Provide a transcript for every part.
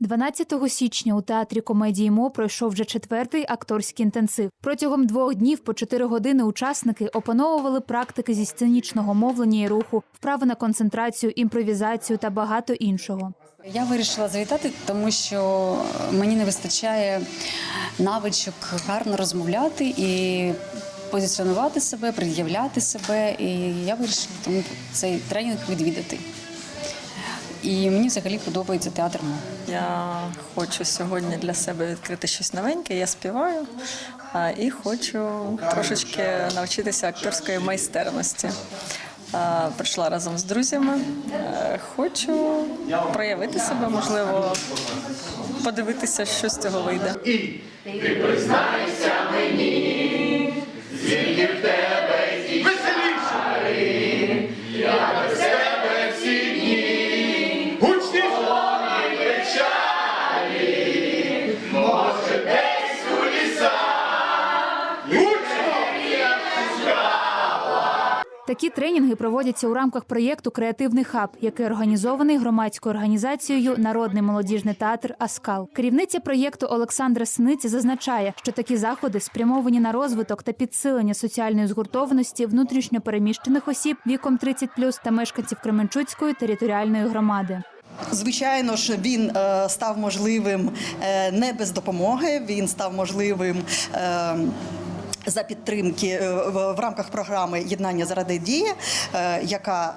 12 січня у театрі комедії МО пройшов вже четвертий акторський інтенсив. Протягом двох днів по чотири години учасники опановували практики зі сценічного мовлення і руху, вправи на концентрацію, імпровізацію та багато іншого. Я вирішила завітати, тому що мені не вистачає навичок гарно розмовляти і позиціонувати себе, пред'являти себе. І я вирішила тому цей тренінг відвідати. І мені взагалі подобається театр. Я хочу сьогодні для себе відкрити щось новеньке. Я співаю і хочу трошечки навчитися акторської майстерності. Прийшла разом з друзями. Е, Хочу проявити себе, можливо, подивитися, що з цього вийде. Гучні Такі тренінги проводяться у рамках проєкту Креативний хаб, який організований громадською організацією Народний молодіжний театр Аскал. Керівниця проєкту Олександра Сниць зазначає, що такі заходи спрямовані на розвиток та підсилення соціальної згуртованості внутрішньо переміщених осіб віком 30+, та мешканців Кременчуцької територіальної громади. Звичайно ж, він е, став можливим е, не без допомоги. Він став можливим. За підтримки е, в, рамках програми Єднання заради дії, е, яка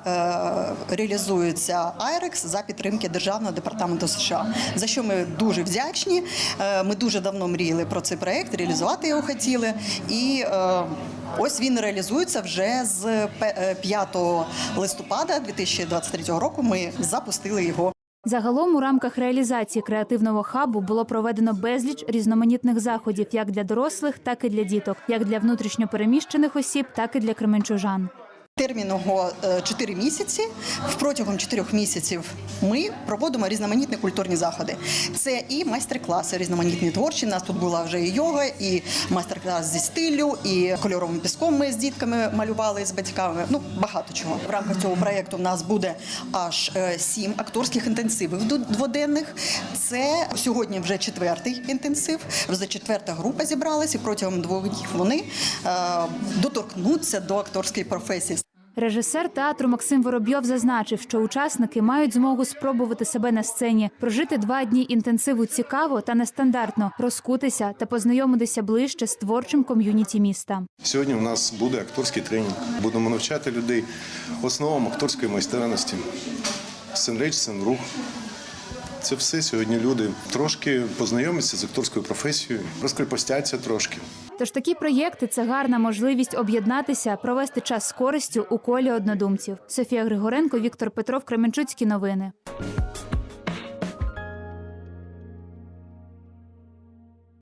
е, реалізується IREX за підтримки Державного департаменту США, за що ми дуже вдячні. Ми дуже давно мріяли про цей проект, реалізувати його хотіли. І ось він реалізується вже з пе- е, 5 листопада 2023 року. Ми запустили його. Загалом у рамках реалізації креативного хабу було проведено безліч різноманітних заходів як для дорослих, так і для діток, як для внутрішньопереміщених осіб, так і для кременчужан. Термін його 4 місяці. Протягом 4 місяців ми проводимо різноманітні культурні заходи. Це і майстер-класи різноманітні творчі. У нас тут була вже і йога, і майстер-клас зі стилю, і кольоровим піском ми з дітками малювали з батьками. Ну багато чого. В рамках цього проєкту в нас буде аж е, сім акторських інтенсивів дводенних. Це сьогодні вже четвертий інтенсив. Вже четверта група зібралась, і протягом двох днів вони е, доторкнуться до акторської професії. Режисер театру Максим Воробйов зазначив, що учасники мають змогу спробувати себе на сцені, прожити два дні інтенсиву цікаво та нестандартно, розкутися та познайомитися ближче з творчим ком'юніті міста. Сьогодні у нас буде акторський тренінг. Будемо навчати людей основам акторської майстерності. Сценреч, сценрух. Це все сьогодні люди трошки познайомляться з акторською професією, розкріпостяться трошки. Тож такі проєкти це гарна можливість об'єднатися, провести час з користю у колі однодумців. Софія Григоренко, Віктор Петров, Кременчуцькі новини.